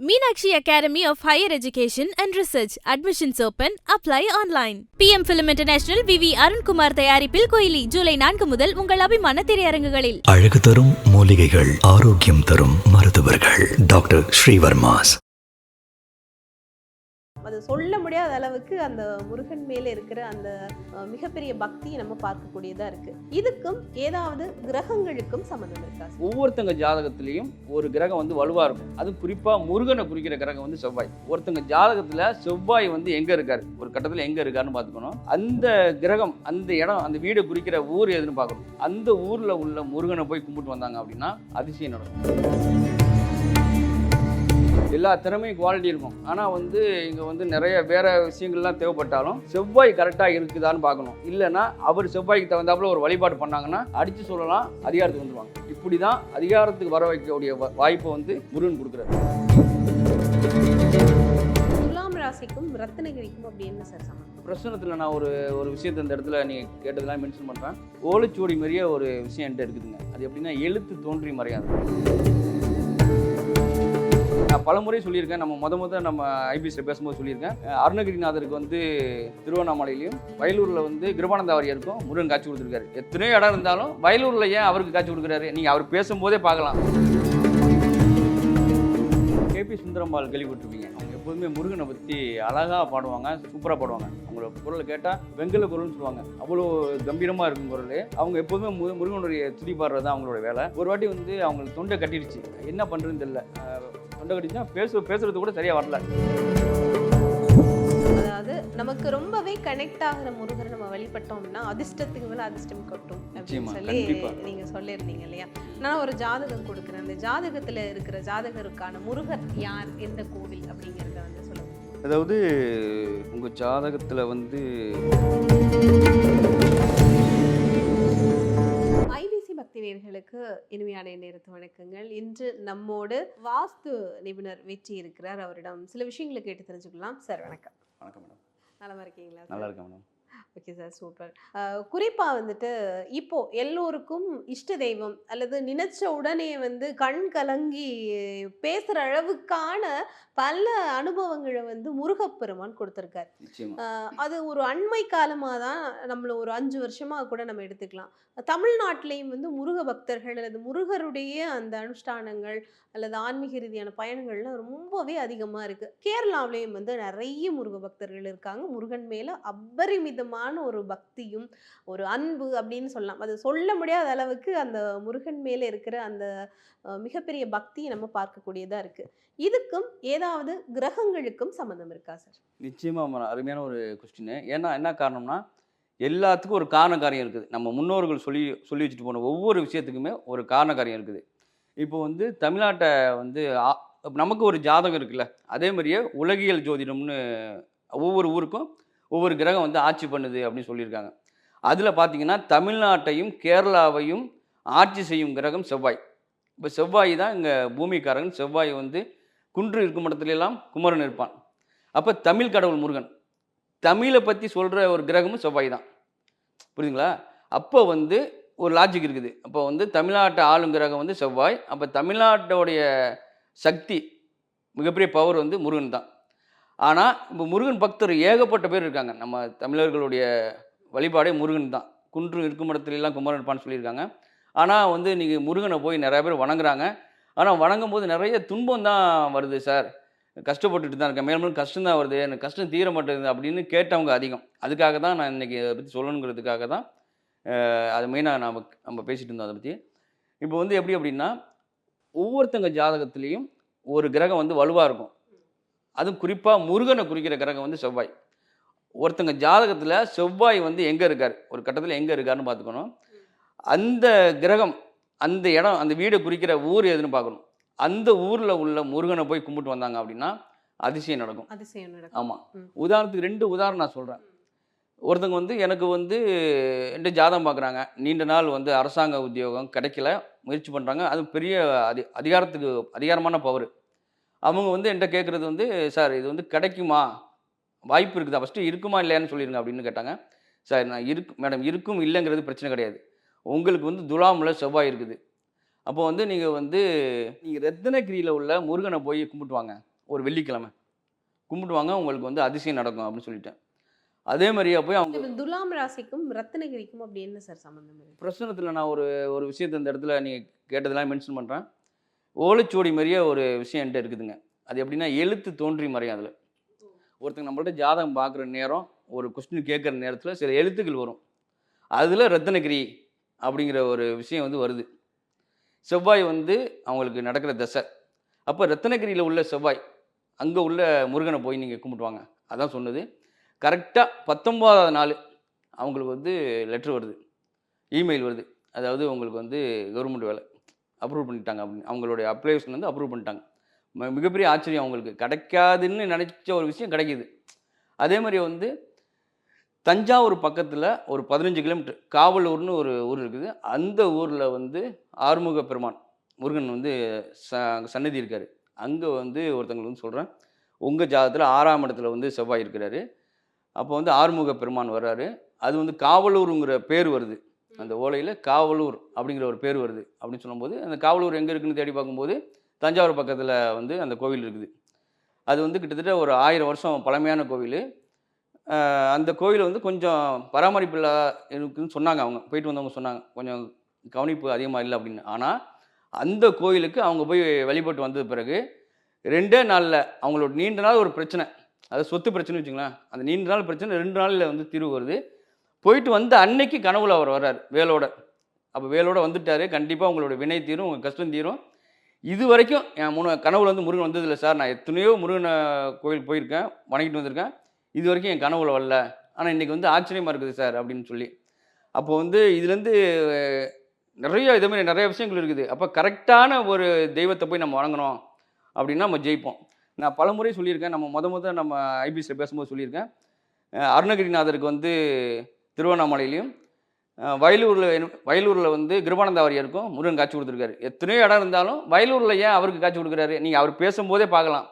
Meenakshi Academy of Higher Education and Research admissions open apply online B M Film International V V Arunkumar தயாரிப்பில் கோயிலி ஜூலை நான்கு முதல் உங்கள் அபிமான திரையரங்குகளில் அழகு தரும் மூலிகைகள் ஆரோக்கியம் தரும் மருத்துவர்கள் டாக்டர் ஸ்ரீவர்மாஸ் சொல்ல முடியாத அளவுக்கு அந்த முருகன் மேலே இருக்கிற அந்த மிகப்பெரிய பக்தியை நம்ம பார்க்கக்கூடியதா இருக்கு. இதுக்கும் ஏதாவது கிரகங்களுக்கும் சம்மந்தம் இருக்கா? ஒவ்வொருத்தங்க ஜாதகத்திலையும் ஒரு கிரகம் வந்து வலுவா இருக்கும். அது குறிப்பா முருகனை குறிக்கிற கிரகம் வந்து செவ்வாய். ஒருத்தங்க ஜாதகத்துல செவ்வாய் வந்து எங்க இருக்காரு? ஒரு கட்டத்துல எங்க இருக்காருன்னு பார்த்துக்கணும். அந்த கிரகம் அந்த இடம் அந்த வீடை குறிக்கிற ஊர் எதுன்னு பார்க்கணும். அந்த ஊர்ல உள்ள முருகனை போய் கும்பிட்டு வந்தாங்க அப்படின்னா அதிசயம் நடக்கும். எல்லா திறமையும் குவாலிட்டி இருக்கும். ஆனால் வந்து இங்கே வந்து நிறைய வேற விஷயங்கள்லாம் தேவைப்பட்டாலும் செவ்வாய் கரெக்டாக இருக்குதான்னு பார்க்கணும். இல்லைன்னா அவர் செவ்வாய்க்கு தகுந்தாப்புல ஒரு வழிபாடு பண்ணாங்கன்னா அடித்து சொல்லலாம் அதிகாரத்துக்கு வந்துருவாங்க. இப்படி தான் அதிகாரத்துக்கு வர வைக்கக்கூடிய வாய்ப்பை வந்து முருகன் கொடுக்குறாரு. ராசிக்கும் ரத்னகிரிக்கும் அப்படி என்ன சார் சம்மந்தம் பிரச்சனத்தில் நான் ஒரு ஒரு விஷயத்தை இந்த இடத்துல நீங்கள் கேட்டதெல்லாம் மென்ஷன் பண்ணுறேன் ஓலைச்சுவடி மாதிரியே ஒரு விஷயம் என்கிட்ட இருக்குதுங்க. அது எப்படின்னா எழுத்து தோன்றி மறையாது. நான் பலமுறை சொல்லியிருக்கேன். நம்ம முத முத நம்ம ஐபிஎஸ்ல பேசும்போது சொல்லியிருக்கேன். அருணகிரிநாதருக்கு வந்து திருவண்ணாமலையிலையும் வயலூரில் வந்து கிருபானந்த வாரியருக்கும் முருகன் காட்சி கொடுத்துருக்காரு. எத்தனையோ இடம் இருந்தாலும் வயலூரில் ஏன் அவருக்கு காட்சி கொடுக்குறாரு? நீங்கள் அவர் பேசும்போதே பார்க்கலாம். கேபி சுந்தரம்பால் கேள்விப்பட்டிருப்பீங்க. அவங்க எப்போதுமே முருகனை பற்றி அழகாக பாடுவாங்க சூப்பராக பாடுவாங்க. அவங்களோட குரலை கேட்டால் வெங்கல குரல்னு சொல்லுவாங்க. அவ்வளோ கம்பீரமாக இருக்கும் குரல். அவங்க எப்போதுமே முருகனுடைய துதி பாடுறது தான் அவங்களோட வேலை. ஒரு வாட்டி வந்து அவங்களுக்கு தொண்டை கட்டிடுச்சு. என்ன பண்ணுறதுன்னு தெரியல. தொண்டை கட்டிச்சுன்னா பேச பேசுறது கூட சரியாக வரல. அதாவது நமக்கு ரொம்பவே கனெக்ட் ஆகிற முருகரை நம்ம வழிபட்டோம்னா அதிர்ஷ்டத்துக்கு மேல அதிர்ஷ்டம் கொட்டும் அப்படின்னு சொல்லி. நீங்க சொல்லியிருந்தீங்க இல்லையா? நான் ஒரு ஜாதகம் கொடுக்குறேன். அந்த ஜாதகத்துல இருக்கிற ஜாதகருக்கான முருகர் யார்? எந்த கோவில்? அப்படிங்கறத வந்து சொல்லுங்க. அதாவது உங்கள் ஜாதகத்தில் வந்து நேயர்களுக்கு இனிமையான நேரத்து வணக்கங்கள். இன்று நம்மோடு வாஸ்து நிபுணர் வெற்றி இருக்கிறார். அவரிடம் சில விஷயங்களை கேட்டு தெரிஞ்சுக்கலாம். சார் வணக்கம். வணக்கம் மேடம். நலமா இருக்கீங்களா நல்லா இருக்கேன் மேடம். ஓகே சார் சூப்பர் குறிப்பாக வந்துட்டு இப்போ எல்லோருக்கும் இஷ்ட தெய்வம் அல்லது நினைச்ச உடனே வந்து கண் கலங்கி பேசுகிற அளவுக்கான பல அனுபவங்களை வந்து முருகப்பெருமான் கொடுத்துருக்காரு. அது ஒரு அண்மை காலமாக தான் நம்மள ஒரு அஞ்சு வருஷமாக கூட நம்ம எடுத்துக்கலாம். தமிழ்நாட்டிலையும் வந்து முருக பக்தர்கள் அல்லது முருகருடைய அந்த அனுஷ்டானங்கள் அல்லது ஆன்மீக ரீதியான பயணங்கள்லாம் ரொம்பவே அதிகமாக இருக்குது கேரளாவிலையும் வந்து நிறைய முருக பக்தர்கள் இருக்காங்க. முருகன் மேலே விதமான ஒரு பக்தியும் ஒரு அன்பு அப்படின்னு சொல்லலாம். அது சொல்ல முடியாத அளவுக்கு அந்த முருகன் மேலே இருக்கிற அந்த மிகப்பெரிய பக்தியை நம்ம பார்க்கக்கூடியதாக இருக்குது இதுக்கும் ஏதாவது கிரகங்களுக்கும் சம்மந்தம் இருக்கா சார்? நிச்சயமாக ம- அருமையான ஒரு கொஸ்டின் ஏன்னா என்ன காரணம்னா எல்லாத்துக்கும் ஒரு காரண காரியம் இருக்குது. நம்ம முன்னோர்கள் சொல்லி சொல்லி வச்சுட்டு போன ஒவ்வொரு விஷயத்துக்குமே ஒரு காரண காரியம் இருக்குது. இப்போ வந்து தமிழ்நாட்டை வந்து நமக்கு ஒரு ஜாதகம் இருக்குல்ல. அதே மாதிரியே உலகியல் ஜோதிடம்னு ஒவ்வொரு ஊருக்கும் ஒவ்வொரு கிரகம் வந்து ஆட்சி பண்ணுது அப்படின்னு சொல்லியிருக்காங்க. அதில் பார்த்தீங்கன்னா தமிழ்நாட்டையும் கேரளாவையும் ஆட்சி செய்யும் கிரகம் செவ்வாய். இப்போ செவ்வாய் தான் இங்கே பூமிக்காரன். செவ்வாய் வந்து குன்று இருக்கும் இடத்துலலாம் குமரன் இருப்பான். அப்போ தமிழ் கடவுள் முருகன். தமிழை பற்றி சொல்கிற ஒரு கிரகமும் செவ்வாய் தான். புரியுதுங்களா? அப்போ வந்து ஒரு லாஜிக் இருக்குது. அப்போ வந்து தமிழ்நாட்டை ஆளும் கிரகம் வந்து செவ்வாய். அப்போ தமிழ்நாட்டோடைய சக்தி மிகப்பெரிய பவர் வந்து முருகன் தான். ஆனால் இப்போ முருகன் பக்தர் ஏகப்பட்ட பேர் இருக்காங்க. நம்ம தமிழர்களுடைய வழிபாடே முருகன் தான். குன்று இருக்கும் இடத்துலலாம் குமரன் இருப்பான்னு சொல்லியிருக்காங்க. ஆனால் வந்து நீங்கள் முருகனை போய் நிறைய பேர் வணங்குறாங்க. ஆனால் வணங்கும் போது நிறைய துன்பம் தான் வருது சார். கஷ்டப்பட்டுட்டு தான் இருக்கேன். மேலும் மேலும் கஷ்டம் தான் வருது. எனக்கு கஷ்டம் தீர மாட்டேங்குது அப்படின்னு கேட்டவங்க அதிகம். அதுக்காக தான் நான் இன்றைக்கி அதை பற்றி சொல்லணுங்கிறதுக்காக தான் அது மெயினாக நாம் நம்ம பேசிகிட்டு இருந்தோம் அதை பற்றி இப்போ வந்து எப்படி அப்படின்னா ஒவ்வொருத்தங்க ஜாதகத்துலேயும் ஒரு கிரகம் வந்து வலுவாக இருக்கும். அதுவும் குறிப்பாக முருகனை குறிக்கிற கிரகம் வந்து செவ்வாய். ஒருத்தங்க ஜாதகத்தில் செவ்வாய் வந்து எங்கே இருக்கார்? ஒரு கட்டத்தில் எங்கே இருக்காருன்னு பார்த்துக்கணும். அந்த கிரகம் அந்த இடம் அந்த வீடை குறிக்கிற ஊர் எதுன்னு பார்க்கணும். அந்த ஊரில் உள்ள முருகனை போய் கும்பிட்டு வந்தாங்க அப்படின்னா அதிசயம் நடக்கும். அதிசயம் நடக்கும். ஆமாம். உதாரணத்துக்கு ரெண்டு உதாரணம் நான் சொல்கிறேன் ஒருத்தங்க வந்து எனக்கு வந்து என்கிட்ட ஜாதகம் பார்க்குறாங்க நீண்ட நாள் வந்து அரசாங்க உத்தியோகம் கிடைக்கல. முயற்சி பண்ணுறாங்க அது பெரிய அதி அதிகாரத்துக்கு அதிகாரமான பவர் அவங்க வந்து என்கிட்ட கேட்குறது வந்து சார் இது வந்து கிடைக்குமா? வாய்ப்பு இருக்குதா? ஃபஸ்ட்டு இருக்குமா இல்லையான்னு சொல்லிடுங்க அப்படின்னு கேட்டாங்க. சார் நான் இருக்கு மேடம் இருக்கும் இல்லைங்கிறது பிரச்சனை கிடையாது. உங்களுக்கு வந்து துலாமில் செவ்வாய் இருக்குது. அப்போ வந்து நீங்கள் வந்து நீங்கள் ரத்தினகிரியில் உள்ள முருகனை போய் கும்பிட்டு வாங்க. ஒரு வெள்ளிக்கிழமை. கும்பிட்டு வாங்க உங்களுக்கு வந்து அதிசயம் நடக்கும் அப்படின்னு சொல்லிட்டேன். அதே மாதிரியே போய் அவங்க துலாம் ராசிக்கும் ரத்னகிரிக்கும் அப்படி என்ன சார் சம்பந்தம்? இருக்கு பிரசனத்தில் நான் ஒரு ஒரு விஷயத்தை இந்த இடத்துல நீங்கள் கேட்டதெல்லாம் மென்ஷன் பண்ணுறேன் ஓலைச்சுவடி மாதிரியே ஒரு விஷயம் என்கிட்ட இருக்குதுங்க. அது எப்படின்னா எழுத்து தோன்றி மறையும் அதில். ஒருத்தங்க நம்மள்ட்ட ஜாதகம் பார்க்குற நேரம் ஒரு கொஸ்டின் கேட்குற நேரத்தில் சில எழுத்துக்கள் வரும். அதில் ரத்தனகிரி அப்படிங்கிற ஒரு விஷயம் வந்து வருது. செவ்வாய் வந்து அவங்களுக்கு நடக்கிற தசை. அப்போ ரத்தனகிரியில் உள்ள செவ்வாய் அங்கே உள்ள முருகனை போய் நீங்கள் கும்பிட்டு அதான் சொன்னது. கரெக்டாக பத்தொம்போதாவது நாள் அவங்களுக்கு வந்து லெட்ரு வருது. இமெயில் வருது. அதாவது உங்களுக்கு வந்து கவர்மெண்ட் வேலை. அப்ரூவ் பண்ணிட்டாங்க. அவங்களுடைய அப்ளிகேஷன் வந்து அப்ரூவ் பண்ணிட்டாங்க. மிகப்பெரிய ஆச்சரியம் அவங்களுக்கு. கிடைக்காதுன்னு நினச்ச ஒரு விஷயம் கிடைக்கிது. அதே மாதிரி வந்து தஞ்சாவூர் பக்கத்தில் ஒரு பதினஞ்சு கிலோமீட்டர் காவலூர்னு ஒரு ஊர் இருக்குது. அந்த ஊரில் வந்து ஆறுமுக பெருமான் முருகன் வந்து ச சன்னதி இருக்கார். அங்கே வந்து ஒருத்தங்களுக்கு வந்து சொல்கிறேன் உங்கள் ஜாதகத்தில் ஆறாம் இடத்துல வந்து செவ்வாய் இருக்கிறாரு. அப்போ வந்து ஆறுமுக பெருமான் வர்றாரு. அது வந்து காவலூருங்கிற பேர் வருது. அந்த ஓலையில் காவலூர் அப்படிங்கிற ஒரு பேர் வருது அப்படின்னு சொல்லும்போது அந்த காவலூர் எங்கே இருக்குன்னு தேடி பார்க்கும்போது தஞ்சாவூர் பக்கத்தில் வந்து அந்த கோவில் இருக்குது. அது வந்து கிட்டத்தட்ட ஒரு ஆயிரம் வருஷம் பழமையான கோவில். அந்த கோவில் வந்து கொஞ்சம் பராமரிப்பு இல்லா இருக்குன்னு சொன்னாங்க அவங்க. போயிட்டு வந்தவங்க சொன்னாங்க. கொஞ்சம் கவனிப்பு அதிகமாக இல்லை அப்படின்னு. ஆனால் அந்த கோயிலுக்கு அவங்க போய் வழிபட்டு வந்தது பிறகு ரெண்டே நாளில் அவங்களோட நீண்ட நாள் ஒரு பிரச்சனை. அது சொத்து பிரச்சனை வச்சுங்களேன். அந்த நீண்ட நாள் பிரச்சனை ரெண்டு நாளில் வந்து தீர்வு வருது. போயிட்டு வந்து அன்னைக்கு கனவுல அவர் வர்றார் வேலோட. அப்போ வேலோட வந்துட்டாரு. கண்டிப்பாக உங்களோட வினை தீரும் உங்கள் கஷ்டம் தீரும். இது வரைக்கும் என் மூணு கனவுல வந்து முருகன் வந்ததில்லை சார். நான் எத்தனையோ முருகன் கோயில் போயிருக்கேன் வணங்கிட்டு வந்திருக்கேன். இது வரைக்கும் என் கனவுல வரல. ஆனால் இன்றைக்கி வந்து ஆச்சரியமாக இருக்குது சார் அப்படின்னு சொல்லி. அப்போ வந்து இதுலேருந்து நிறைய இதே மாதிரி நிறைய விஷயங்கள் இருக்குது. அப்போ கரெக்டான ஒரு தெய்வத்தை போய் நம்ம வணங்கணும் அப்படின்னா நம்ம ஜெயிப்போம். நான் பலமுறை சொல்லியிருக்கேன். நம்ம முத முத நம்ம ஐபிஎஸ்சில் பேசும்போது சொல்லியிருக்கேன். அருணகிரிநாதருக்கு வந்து திருவண்ணாமலையிலையும் வயலூரில் வயலூரில் வந்து கிருபானந்த வாரியருக்கும் முருகன் காட்சி கொடுத்துருக்காரு. எத்தனையோ இடம் இருந்தாலும் வயலூரில் ஏன் அவருக்கு காட்சி கொடுக்குறாரு? நீங்கள் அவர் பேசும்போதே பார்க்கலாம்.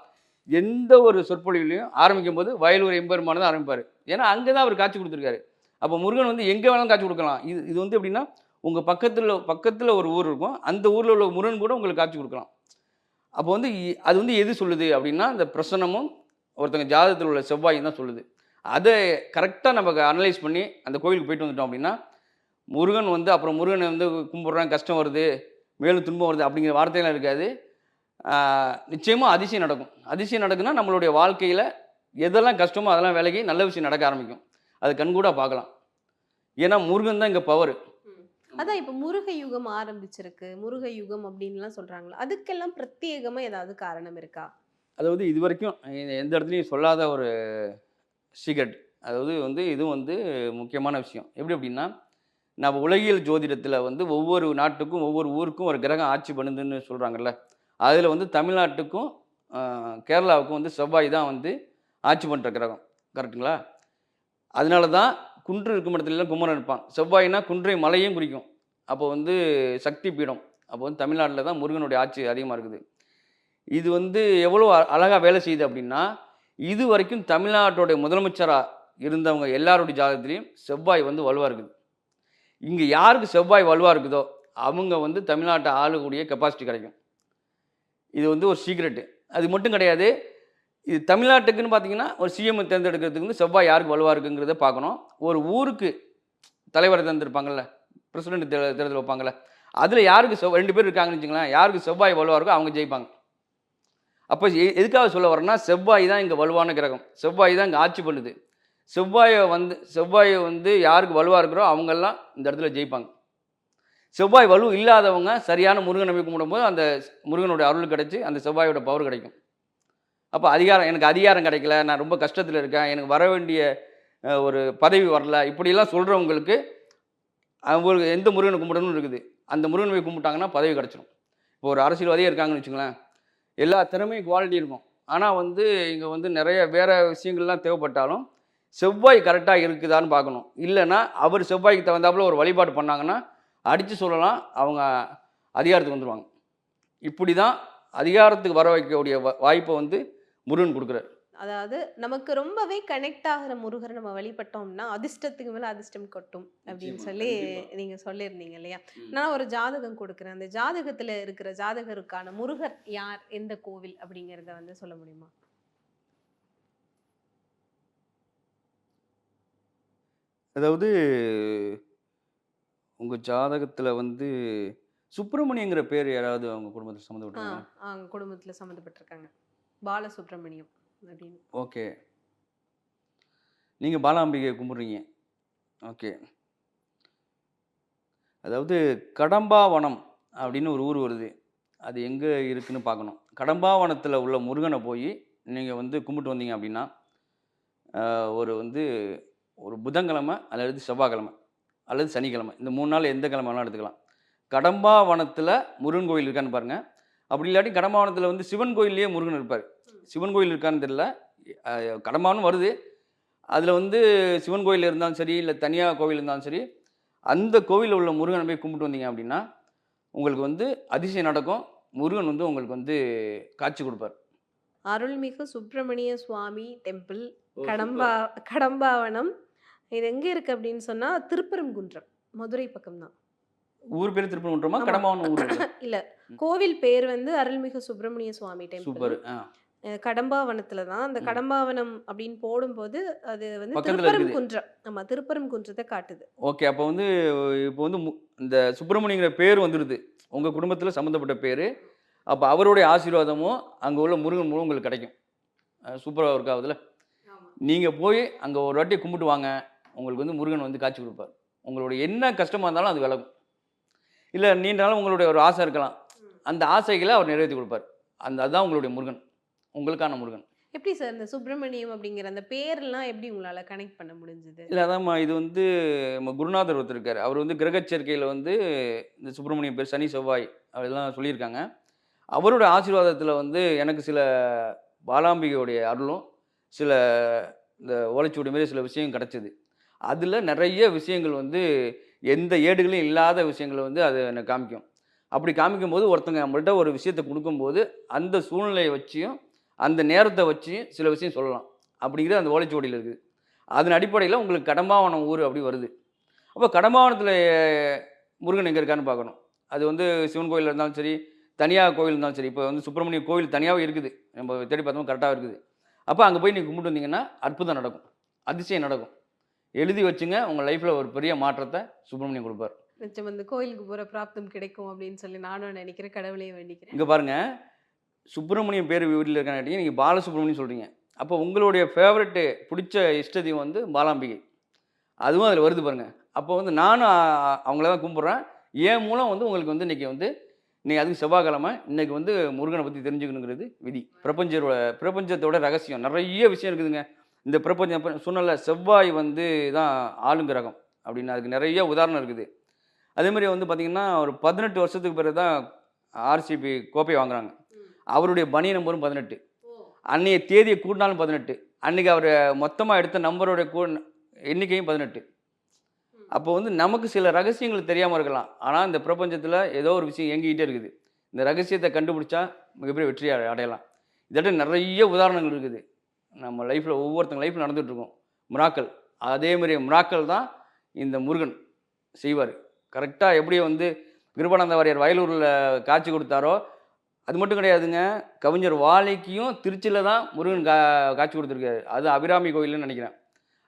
எந்த ஒரு சொற்பொழிவுலையும் ஆரம்பிக்கும் போது வயலூர் எம்பெருமானு தான் ஆரம்பிப்பார். ஏன்னா அங்கே தான் அவர் காட்சி கொடுத்துருக்காரு. அப்போ முருகன் வந்து எங்கே வேணாலும் காட்சி கொடுக்கலாம். இது இது வந்து எப்படின்னா உங்கள் பக்கத்தில் பக்கத்தில் ஒரு ஊர் இருக்கும். அந்த ஊரில் உள்ள முருகன் கூட உங்களுக்கு காட்சி கொடுக்கலாம். அப்போ வந்து இ- அது வந்து எது சொல்லுது அப்படின்னா இந்த பிரசன்னமும் ஒருத்தங்க ஜாதகத்தில் உள்ள செவ்வாயும் தான் சொல்லுது. அதை கரெக்டாக நம்ம அனலைஸ் பண்ணி அந்த கோயிலுக்கு போயிட்டு வந்துட்டோம் அப்படின்னா முருகன் வந்து அப்புறம் முருகனை வந்து கும்பிட்றான் கஷ்டம் வருது மேலும் துன்பம் வருது அப்படிங்கிற வார்த்தையெல்லாம் இருக்காது. நிச்சயமாக அதிசயம் நடக்கும். அதிசயம் நடக்குன்னா நம்மளுடைய வாழ்க்கையில் எதெல்லாம் கஷ்டமோ அதெல்லாம் விலகி நல்ல விஷயம் நடக்க ஆரம்பிக்கும். அது கண்கூடாக பார்க்கலாம். ஏன்னா முருகன் தான் இங்கே பவர் அதான் இப்ப முருக யுகம் ஆரம்பிச்சிருக்கு. முருக யுகம் அப்படின்லாம் சொல்றாங்களா? அதுக்கெல்லாம் பிரத்யேகமா ஏதாவது காரணம் இருக்கா? அதாவது இது வரைக்கும் எந்த இடத்துலையும் சொல்லாத ஒரு சீக்ரெட் அதாவது வந்து இது வந்து முக்கியமான விஷயம். எப்படி அப்படின்னா நம்ம உலகியல் ஜோதிடத்தில் வந்து ஒவ்வொரு நாட்டுக்கும் ஒவ்வொரு ஊருக்கும் ஒரு கிரகம் ஆட்சி பண்ணுதுன்னு சொல்கிறாங்கல்ல அதில் வந்து தமிழ்நாட்டுக்கும் கேரளாவுக்கும் வந்து செவ்வாய் தான் வந்து ஆட்சி பண்ணுற கிரகம். கரெக்டுங்களா? அதனால தான் குன்று இருக்கும் இடத்துலலாம் குமரன் இருப்பான். செவ்வாய்னா குன்றை மலையும் குறிக்கும். அப்போ வந்து சக்தி பீடம். அப்போ வந்து தமிழ்நாட்டில் தான் முருகனுடைய ஆட்சி அதிகமாக இருக்குது. இது வந்து எவ்வளோ அழகாக வேலை செய்யுது அப்படின்னா இது வரைக்கும் தமிழ்நாட்டோடைய முதலமைச்சராக இருந்தவங்க எல்லாருடைய ஜாதகத்துலேயும் செவ்வாய் வந்து வலுவாக இருக்குது. இங்கே யாருக்கு செவ்வாய் வலுவாக இருக்குதோ அவங்க வந்து தமிழ்நாட்டை ஆளக்கூடிய கெப்பாசிட்டி கிடைக்கும். இது வந்து ஒரு சீக்ரெட்டு அது மட்டும் கிடையாது இது தமிழ்நாட்டுக்குன்னு பார்த்தீங்கன்னா ஒரு சிஎம் தேர்ந்தெடுக்கிறதுக்கு வந்து செவ்வாய் யாருக்கு வலுவாக இருக்குங்கிறத பார்க்கணும். ஒரு ஊருக்கு தலைவரை தேர்ந்தெடுப்பாங்கள்ல பிரசிடென்ட் தேர்தல் வைப்பாங்கள்ல அதில் யாருக்கு செவ் ரெண்டு பேர் இருக்காங்கன்னு வச்சுங்களேன் யாருக்கு செவ்வாய் வலுவாக இருக்கோ அவங்க ஜெயிப்பாங்க. அப்போ எ- எதுக்காக சொல்ல வரேன்னா செவ்வாய் தான் இங்கே வலுவான கிரகம். செவ்வாய் தான் இங்கே ஆட்சி பண்ணுது. செவ்வாயை வந்து செவ்வாயை வந்து யாருக்கு வலுவாக இருக்கிறோ அவங்கெல்லாம் இந்த இடத்துல ஜெயிப்பாங்க. செவ்வாய் வலு இல்லாதவங்க சரியான முருகனை போய் கும்பிடும்போது அந்த முருகனுடைய அருள் கிடைச்சி அந்த செவ்வாயோட பவர் கிடைக்கும். அப்போ அதிகாரம் எனக்கு அதிகாரம் கிடைக்கல நான் ரொம்ப கஷ்டத்தில் இருக்கேன் எனக்கு வர வேண்டிய ஒரு பதவி வரல இப்படியெல்லாம் சொல்கிறவங்களுக்கு அவங்களுக்கு எந்த முருகனை கும்பிடணும்னு இருக்குது. அந்த முருகனை போய் கும்பிட்டாங்கன்னா பதவி கிடச்சிடும் இப்போ ஒரு அரசியல்வாதியே இருக்காங்கன்னு வச்சுங்களேன் எல்லா திறமையும் குவாலிட்டி இருக்கும். ஆனால் வந்து இங்கே வந்து நிறைய வேறு விஷயங்கள்லாம் தேவைப்பட்டாலும் செவ்வாய் கரெக்டாக இருக்குதான்னு பார்க்கணும். இல்லைன்னா அவர் செவ்வாய்க்கு தகுந்தாப்புல ஒரு வழிபாடு பண்ணாங்கன்னா அடித்து சொல்லலாம் அவங்க அதிகாரத்துக்கு வந்துடுவாங்க இப்படி தான் அதிகாரத்துக்கு வர வைக்கக்கூடிய வாய்ப்பை வந்து முருகன் கொடுக்குறாரு. அதாவது நமக்கு ரொம்பவே கனெக்ட் ஆகிற முருகரை நம்ம வழிபட்டோம்னா அதிர்ஷ்டத்துக்கு மேல அதிர்ஷ்டம் கொட்டும் அப்படின்னு சொல்லி கண்டிப்பா. நீங்க சொல்லியிருந்தீங்க இல்லையா. நான் ஒரு ஜாதகம் கொடுக்குறேன். அந்த ஜாதகத்துல இருக்கிற ஜாதகருக்கான முருகர் யார்? எந்த கோவில்? அப்படிங்கறத வந்து சொல்ல முடியுமா? அதாவது உங்க ஜாதகத்துல வந்து சுப்பிரமணியங்கிற பேர் யாராவது அவங்க குடும்பத்தில் ஆ சம்மந்தப்பட்டாங்க அவங்க குடும்பத்துல சம்மந்தப்பட்டிருக்காங்க. பாலசுப்ரமணியம். அப்படின்னு. ஓகே. நீங்கள் பாலாம்பிகை கும்பிட்றீங்க. ஓகே. அதாவது கடம்பாவனம் அப்படின்னு ஒரு ஊர் வருது. அது எங்கே இருக்குன்னு பார்க்கணும். கடம்பாவனத்தில் உள்ள முருகனை போய் நீங்கள் வந்து கும்பிட்டு வந்தீங்க அப்படின்னா ஒரு வந்து ஒரு புதன்கிழமை அல்லது செவ்வாய்க்கிழமை அல்லது சனிக்கிழமை. இந்த மூணு நாள் எந்த கிழமை வேணாலும் எடுத்துக்கலாம். கடம்பாவனத்தில் முருகன் கோயில் இருக்கான்னு பாருங்கள் அப்படி இல்லாட்டி கடம்பாவனத்தில் வந்து சிவன் கோயில்லையே முருகன் இருப்பார். சிவன் கோயில் இருக்கான்னு தெரியல. கடம்பாவனம் வருது. அதில் வந்து சிவன் கோயில் இருந்தாலும் சரி இல்லை தனியாக கோவில் இருந்தாலும் சரி அந்த கோவிலில் உள்ள முருகனை போய் கும்பிட்டு வந்தீங்க அப்படின்னா உங்களுக்கு வந்து அதிசயம் நடக்கும். முருகன் வந்து உங்களுக்கு வந்து காட்சி கொடுப்பார். அருள்மிகு சுப்பிரமணிய சுவாமி டெம்பிள் கடம்பா கடம்பாவனம். இது எங்க இருக்கு அப்படின்னு சொன்னா திருப்பரங்குன்றம் மதுரை பக்கம் தான் ஊர் பேர் திருப்பணகுன்றமா ஆமா. கடம்பாவனம் ஊர் இல்ல. கோவில் பேர் வந்து அருள்மிகு சுப்பிரமணிய சுவாமி டெம்பிள் கடம்பாவனத்துல தான் அந்த. கடம்பாவனம் அப்படின்னு போடும்போது அது வந்து இருக்குது. திருப்பரங்குன்றம். ஆமா திருப்பரங்குன்றத்தை காட்டுது. ஓகே அப்போ வந்து இப்போ வந்து இந்த சுப்பிரமணியங்கிற பேர் வந்துடுது உங்கள் குடும்பத்தில் சம்மந்தப்பட்ட பேர். அப்போ அவருடைய ஆசீர்வாதமும் அங்கே உள்ள முருகன் மூலம் உங்களுக்கு கிடைக்கும். சூப்பராக இருக்கா அதில்? நீங்கள் போய் அங்கே ஒரு வாட்டி கும்பிட்டு வாங்க. உங்களுக்கு வந்து முருகன் வந்து காட்சி கொடுப்பார். உங்களுடைய என்ன கஷ்டமாக இருந்தாலும் அது விலகும். இல்லை நீண்ட நாள் உங்களுடைய ஒரு ஆசை இருக்கலாம். அந்த ஆசைகளை அவர் நிறைவேற்றி கொடுப்பார். அந்த அதுதான் உங்களுடைய முருகன். உங்களுக்கான முருகன். எப்படி சார் இந்த சுப்பிரமணியம் அப்படிங்கிற அந்த பேர்லாம் எப்படி உங்களால கனெக்ட் பண்ண முடிஞ்சது? இல்லை அதாம்மா இது வந்து நம்ம குருநாதர் ஒருத்தர் இருக்கார். அவர் வந்து கிரகச் சேர்க்கையில் வந்து இந்த சுப்பிரமணியம் பேர் சனி செவ்வாய் அதெல்லாம் சொல்லியிருக்காங்க. அவரோட ஆசீர்வாதத்தில் வந்து எனக்கு சில பாலாம்பிகையோடைய அருளும் சில இந்த ஓலைச்சுவடி மாரி சில விஷயம் கிடச்சிது. அதில் நிறைய விஷயங்கள் வந்து எந்த ஏடுகளும் இல்லாத விஷயங்களை வந்து அது எனக்கு காமிக்கும். அப்படி காமிக்கும் போது ஒருத்தங்க நம்மள்கிட்ட ஒரு விஷயத்தை கொடுக்கும்போது அந்த சூழ்நிலையை வச்சியும் அந்த நேரத்தை வச்சியும் சில விஷயம் சொல்லலாம். அப்படிங்கிறது அந்த ஓலைச்சுவடியில் இருக்குது. அதன் அடிப்படையில் உங்களுக்கு கடம்பாவனம் ஊர் அப்படி வருது. அப்போ கடம்பாவனத்தில் முருகன் எங்கே இருக்கான்னு பார்க்கணும். அது வந்து சிவன் கோயில் இருந்தாலும் சரி தனியாக கோயில் இருந்தாலும் சரி இப்போ வந்து சுப்பிரமணிய கோயில் தனியாகவே இருக்குது. நம்ம தேடி பார்த்தோம் கரெக்டாக இருக்குது. அப்போ அங்கே போய் நீங்கள் கும்பிட்டு வந்தீங்கன்னா அற்புதம் நடக்கும். அதிசயம் நடக்கும். எழுதி வச்சுங்க. உங்கள் லைஃப்பில் ஒரு பெரிய மாற்றத்தை சுப்பிரமணியம் கொடுப்பார். நிச்சயம் அந்த கோயிலுக்கு போற பிராப்தம் கிடைக்கும் அப்படின்னு சொல்லி நானும் நினைக்கிறேன் கடவுளையும் வேண்டிக்கிறேன். இங்கே பாருங்கள் சுப்பிரமணியம் பேர் வீட்டில் இருக்கான்னு நீங்கள் பாலசுப்ரமணியம் சொல்கிறீங்க அப்போ உங்களுடைய ஃபேவரெட்டு பிடிச்ச இஷ்ட தெய்வம் வந்து பாலாம்பிகை. அதுவும் அதில் வருது பாருங்கள் அப்போ வந்து நானும் அவங்கள தான் கும்பிட்றேன். என் மூலம் வந்து உங்களுக்கு வந்து இன்றைக்கி வந்து இன்னைக்கு அதுவும் செவ்வாய்க்கிழமை இன்னைக்கு வந்து முருகனை பற்றி தெரிஞ்சுக்கணுங்கிறது விதி. பிரபஞ்சத்தோட பிரபஞ்சத்தோட ரகசியம். நிறைய விஷயம் இருக்குதுங்க. இந்த பிரபஞ்சம் சொன்னல செவ்வாய் வந்து தான் ஆளுங்க ரகம் அப்படின்னு அதுக்கு நிறைய உதாரணம் இருக்குது. அதே மாதிரி வந்து பார்த்திங்கன்னா ஒரு பதினெட்டு வருஷத்துக்கு பிறகு தான் ஆர்சிபி கோப்பை வாங்குறாங்க. அவருடைய பனி நம்பரும் பதினெட்டு. அன்னைய தேதியை கூட்டினாலும் பதினெட்டு. அன்னைக்கு அவர் மொத்தமாக எடுத்த நம்பரோட கூ எண்ணிக்கையும் பதினெட்டு. அப்போ வந்து நமக்கு சில ரகசியங்கள் தெரியாமல் இருக்கலாம். ஆனால் இந்த பிரபஞ்சத்தில் ஏதோ ஒரு விஷயம் இயங்கிக்கிட்டே இருக்குது. இந்த ரகசியத்தை கண்டுபிடிச்சா மிகப்பெரிய வெற்றி அடை- அடையலாம். இதோட நிறைய உதாரணங்கள் இருக்குது. நம்ம லைஃப்பில் ஒவ்வொருத்தங்க லைஃப்பில் நடந்துகிட்ருக்கோம். இருக்கோம் முராக்கள். அதே முராக்கள் தான் இந்த முருகன் செய்வார். கரெக்டாக எப்படி வந்து கிருபானந்த வாரியர் வயலூரில் காட்சி கொடுத்தாரோ அது மட்டும் கிடையாதுங்க. கவிஞர் வாழைக்கும் திருச்சியில் தான் முருகன் கா காட்சி கொடுத்துருக்காரு. அது அபிராமி கோயில்னு நினைக்கிறேன்.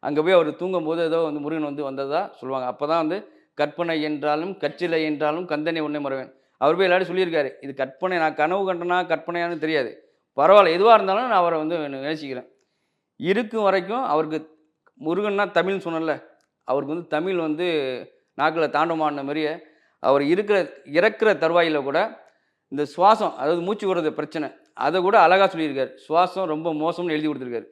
அங்கே போய் அவர் தூங்கும்போது ஏதோ வந்து முருகன் வந்து வந்ததாக சொல்லுவாங்க. அப்போ தான் வந்து கற்பனை என்றாலும் கச்சிலை என்றாலும் கந்தனை உன்னை மறவேன். அவர் போய் எல்லாரும் சொல்லியிருக்காரு. இது கற்பனை நான் கனவு கண்டனா கற்பனையானு தெரியாது. பரவாயில்ல எதுவாக இருந்தாலும் நான் அவரை வந்து நேசிக்கிறேன் இருக்கும் வரைக்கும் அவருக்கு முருகன்னா தமிழ்னு சொன்னல அவருக்கு வந்து தமிழ் வந்து நாக்கில் தாண்டமான மாதிரியே அவர் இருக்கிற இறக்குற தருவாயில் கூட இந்த சுவாசம் அதாவது மூச்சு விடுறது பிரச்சனை அதை கூட அழகாக சொல்லியிருக்காரு. சுவாசம் ரொம்ப மோசம்னு எழுதி கொடுத்துருக்காரு.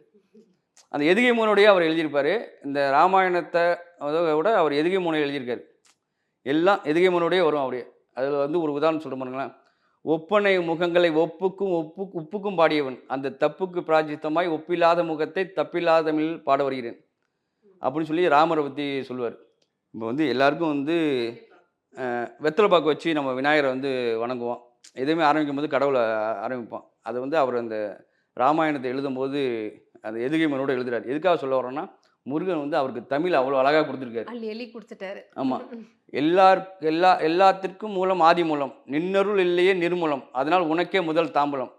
அந்த எதுகை மூனையோடய அவர் எழுதியிருப்பார். இந்த ராமாயணத்தை அதை விட அவர் எதுகை மூனை எழுதியிருக்காரு. எல்லாம் எதுகை மூனையோடய வரும் அவருடைய அதில் வந்து ஒரு உதாரணம் சொல்ல பாருங்களேன். ஒப்பனை முகங்களை ஒப்புக்கும் ஒப்பு உப்புக்கும் பாடியவன். அந்த தப்புக்கு பிராஜித்தமாய் ஒப்பில்லாத முகத்தை தப்பில்லாதமில் பாட வருகிறேன். அப்படின்னு சொல்லி ராமரை பற்றி சொல்லுவார். இப்போ வந்து எல்லாருக்கும் வந்து வெத்தலை பாக்கு வச்சு நம்ம விநாயகரை வந்து வணங்குவோம். எதுவுமே ஆரம்பிக்கும் போது கடவுளை ஆரம்பிப்போம். அதை வந்து அவர் அந்த ராமாயணத்தை எழுதும்போது அந்த எதுகை மனோட எழுதுறாரு. எதுக்காக சொல்ல வரோன்னா முருகன் வந்து அவருக்கு தமிழ் அவ்வளோ அழகாக கொடுத்துருக்காரு. அள்ளி கொடுத்துட்டாரு ஆமாம் எல்லார் எல்லா எல்லாத்திற்கும் மூலம் ஆதி மூலம் நின்னருள் இல்லையே நிர்மூலம் அதனால் உனக்கே முதல் தாம்பலம்.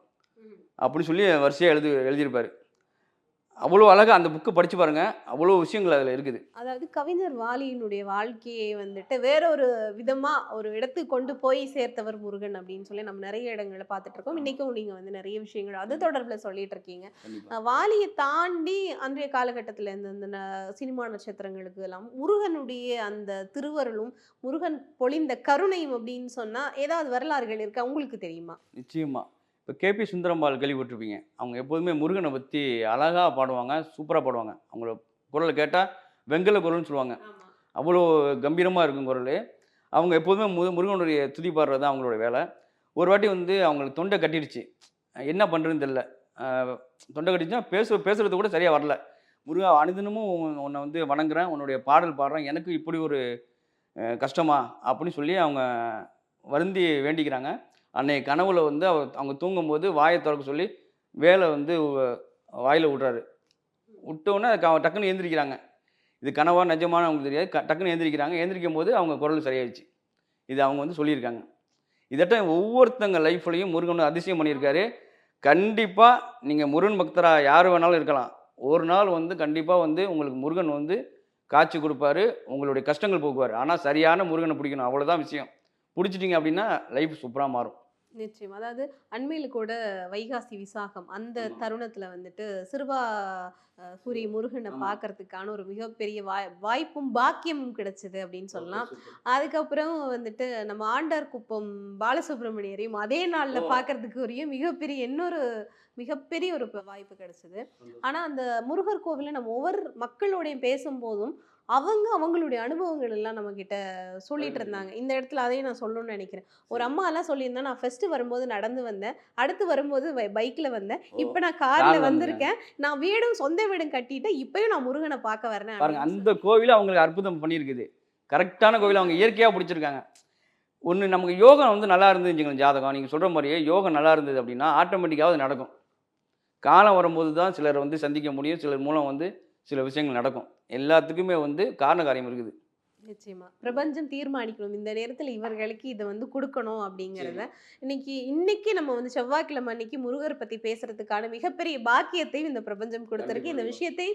அப்படின்னு சொல்லி வரிசையாக எழுதி எழுதியிருப்பார். அவ்வளோ அழகாக அந்த புக்கு படித்து பாருங்க. அவ்வளோ விஷயங்கள் அதில் இருக்குது. அதாவது கவிஞர் வாலியினுடைய வாழ்க்கையை வந்துட்டு வேற ஒரு விதமா ஒரு இடத்துக்கு கொண்டு போய் சேர்த்தவர் முருகன் அப்படின்னு சொல்லி நம்ம நிறைய இடங்களை பார்த்துட்டு இருக்கோம். இன்னைக்கும் நீங்க வந்து நிறைய விஷயங்கள் அது தொடர்புல சொல்லிட்டு இருக்கீங்க. வாலியை தாண்டி அன்றைய காலகட்டத்தில் இந்த இந்த சினிமா நட்சத்திரங்களுக்கு எல்லாம் முருகனுடைய அந்த திருவருளும் முருகன் பொழிந்த கருணையும் அப்படின்னு சொன்னா ஏதாவது வரலாறுகள் இருக்கா? உங்களுக்கு தெரியுமா? நிச்சயமா. இப்போ கேபி சுந்தரம்பாள் கேள்விப்பட்டிருப்பீங்க. அவங்க எப்போதுமே முருகனை பற்றி அழகாக பாடுவாங்க சூப்பராக பாடுவாங்க. அவங்கள குரலை கேட்டால் வெங்கல குரல்னு சொல்லுவாங்க. அவ்வளோ கம்பீரமாக இருக்கும் குரல். அவங்க எப்போதுமே மு முருகனுடைய துதி பாடுறது தான் அவங்களோட வேலை. ஒரு வாட்டி வந்து அவங்களுக்கு தொண்டை கட்டிடுச்சு. என்ன பண்ணுறதுன்னு தெரில தொண்டை கட்டிச்சுன்னா பேச பேசுறது கூட சரியாக வரல. முருகா அனுதினமும் உன்- உன்னை வந்து வணங்குறேன் உன்னுடைய பாடல் பாடுறேன் எனக்கு இப்படி ஒரு கஷ்டமா அப்படின்னு சொல்லி அவங்க வருந்தி வேண்டிக்கிறாங்க. அன்னைய கனவுல வந்து அவ அவங்க தூங்கும்போது வாயை திறக்க சொல்லி வேலை வந்து வாயில் விட்றாரு. விட்டோன்னே டக்குன்னு எழுந்திரிக்கிறாங்க இது கனவா நிஜமான அவங்களுக்கு தெரியாது. டக்குன்னு எந்திரிக்கிறாங்க. எழுந்திரிக்கும் போது அவங்க குரல் சரியாயிடுச்சு. இது அவங்க வந்து சொல்லியிருக்காங்க. இதட்ட ஒவ்வொருத்தங்க லைஃப்லையும் முருகன் அதிசயம் பண்ணியிருக்காரு. கண்டிப்பாக நீங்கள் முருகன் பக்தராக யார் வேணாலும் இருக்கலாம். ஒரு நாள் வந்து கண்டிப்பாக வந்து உங்களுக்கு முருகன் வந்து காட்சி கொடுப்பாரு. உங்களுடைய கஷ்டங்கள் போக்குவார். ஆனால் சரியான முருகனை பிடிக்கணும். அவ்வளோதான் விஷயம். பிடிச்சிட்டிங்க அப்படின்னா லைஃப் சூப்பராக மாறும் நிச்சயம் அதாவது அண்மையில கூட வைகாசி விசாகம் அந்த. தருணத்துல வந்துட்டு சிறுவா சூரிய முருகனை. பார்க்கறதுக்கான ஒரு மிகப்பெரிய வாய் வாய்ப்பும் பாக்கியமும் கிடைச்சது அப்படின்னு சொல்லலாம் அதுக்கப்புறம் வந்துட்டு நம்ம ஆண்டார் குப்பம் பாலசுப்ரமணியரையும் அதே நாள்ல. பார்க்கறதுக்குரிய மிகப்பெரிய இன்னொரு மிகப்பெரிய ஒரு வாய்ப்பு கிடைச்சது ஆனா அந்த முருகர் கோவில்ல நம்ம ஒவ்வொரு மக்களோடையும் பேசும்போதும் அவங்க அவங்களுடைய அனுபவங்கள் எல்லாம் நம்ம கிட்ட சொல்லிட்டு இருந்தாங்க. இந்த இடத்துல அதையும் நான் சொல்லணும்னு நினைக்கிறேன். ஒரு அம்மா எல்லாம் சொல்லியிருந்தா நான் ஃபர்ஸ்ட் வரும்போது நடந்து வந்தேன். அடுத்து வரும்போது பைக்ல வந்தேன். இப்போ நான் கார்ல வந்திருக்கேன். நான் வீடும் சொந்த வீடும் கட்டிட்டேன் இப்பயும் நான் முருகனை பார்க்க வரேன் பாருங்க அந்த கோவில் அவங்களுக்கு அற்புதம் பண்ணியிருக்குது. கரெக்டான கோவில் அவங்க இயற்கையாக பிடிச்சிருக்காங்க. ஒன்று நமக்கு யோகம் வந்து நல்லா இருந்துச்சுங்களேன் ஜாதகம். நீங்கள் சொல்கிற மாதிரியே யோகம் நல்லா இருந்தது அப்படின்னா ஆட்டோமேட்டிக்காக அது நடக்கும். காலம் வரும்போது தான் சிலர் வந்து சந்திக்க முடியும். சிலர் மூலம் வந்து சில விஷயங்கள் நடக்கும். எல்லாத்துக்குமே வந்து காரண காரியம் இருக்குது. நிச்சயமா. பிரபஞ்சம் தீர்மானிக்கணும். இந்த நேரத்துல இவர்களுக்கு இதை வந்து கொடுக்கணும் அப்படிங்கறத இன்னைக்கு இன்னைக்கு நம்ம வந்து செவ்வாய்க்கிழமை அன்னைக்கு முருகர் பத்தி பேசுறதுக்கான மிகப்பெரிய பாக்கியத்தையும் இந்த பிரபஞ்சம் கொடுத்திருக்கு. இந்த. விஷயத்தை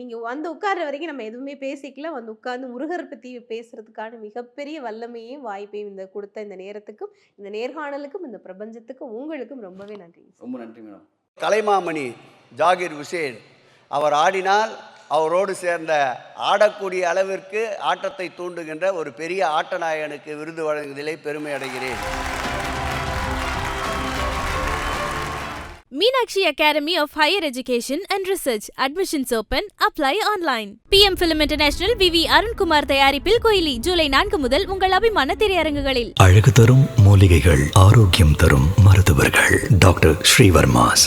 நீங்க வந்து உட்கார்ற வரைக்கும் நம்ம எதுவுமே பேசிக்கல. வந்து உட்கார்ந்து முருகர் பத்தி பேசுறதுக்கான மிகப்பெரிய வல்லமையும் வாய்ப்பையும் இந்த கொடுத்த இந்த நேரத்துக்கும் இந்த நேர்காணலுக்கும் இந்த பிரபஞ்சத்துக்கும் உங்களுக்கும் ரொம்பவே நன்றி. ரொம்ப நன்றி மேடம். கலைமாமணி ஜாகிர் ஹுசேன் அவர் ஆடினால் அவரோடு சேர்ந்த ஆடக்கூடிய அளவிற்கு ஆட்டத்தை தூண்டுகின்ற ஒரு பெரிய ஆட்டநாயகனுக்கு விருது வழங்குவதிலே பெருமை அடைகிறேன் Meenakshi Academy of Higher Education and Research. Admissions open. Apply online. PM Film International விவி அருண்குமார் தயாரிப்பில் கோயிலி ஜூலை நான்கு முதல் உங்கள் அபிமான திரையரங்குகளில் அழகு தரும் மூலிகைகள் ஆரோக்கியம் தரும் மருத்துவர்கள் டாக்டர் ஸ்ரீவர்மாஸ்